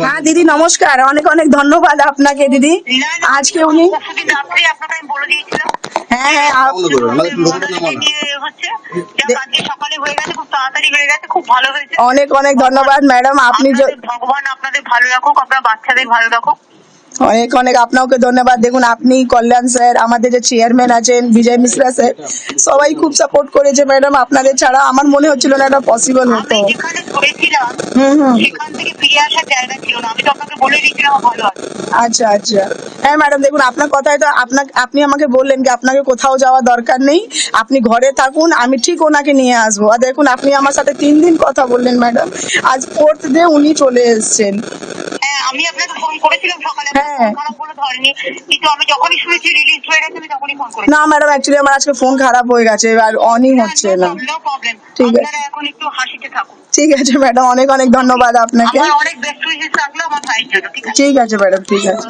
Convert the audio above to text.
হ্যাঁ দিদি নমস্কার। অনেক অনেক ধন্যবাদ আপনাকে দিদি। আজকে উনি হ্যাঁ হ্যাঁ আপ- বন্ধ করো, নাহলে লোকটা নামানো। নিয়ে হচ্ছে যাক, আজকে সকালে হয়ে গেছে খুব তাড়াতাড়ি হয়ে গেছে খুব ভালো হয়েছে অনেক অনেক ধন্যবাদ ম্যাডাম। আপনি য- ভগবান আপনাদের ভালো রাখুক আপনার বাচ্চাদের ভালো রাখুক। অনেক অনেক আপনাকে ধন্যবাদ। দেখুন আপনি কল্যাণ স্যার আমাদের যে চেয়ারম্যান আছেন বিজয় মিশ্রা স্যার সবাই খুব সাপোর্ট করেছে ম্যাডাম আপনাদের ছাড়া আমার মনে হচ্ছিল না এটা পসিবল হতো। আপনাকে আচ্ছা আচ্ছা। হ্যাঁ ম্যাডাম দেখুন আপনার কথায় তো আপনার আপনি আমাকে বললেন কি আপনাকে কোথাও যাওয়া দরকার নেই। আপনি ঘরে থাকুন আমি ঠিক ওনাকে নিয়ে আসব। আর দেখুন আপনি আমার সাথে তিন দিন কথা বললেন ম্যাডাম আজ ফোর্থ ডে উনি চলে এসেছেন। আমি আপনাকে ফোন করেছিলাম সকালে হ্যাঁ। ফোন খারাপ বলে ধরেনি কিন্তু আমি যখনই শুনেছি রিলিজ হয়ে গেছে আমি তখনই ফোন করেছি। না ম্যাডাম অ্যাকচুয়ালি আমার আজকে ফোন খারাপ হয়ে গেছে আর অনই হচ্ছে না। নো প্রবলেম ঠিক আছে। আপনারা এখন একটু হাসিতে থাকুন। ঠিক আছে ম্যাডাম অনেক অনেক ধন্যবাদ আপনাকে। আমার অনেক বেস্ট উইশেস থাকল আমার ভাইয়ের জন্য ঠিক আছে? ঠিক আছে ম্যাডাম ঠিক আছে।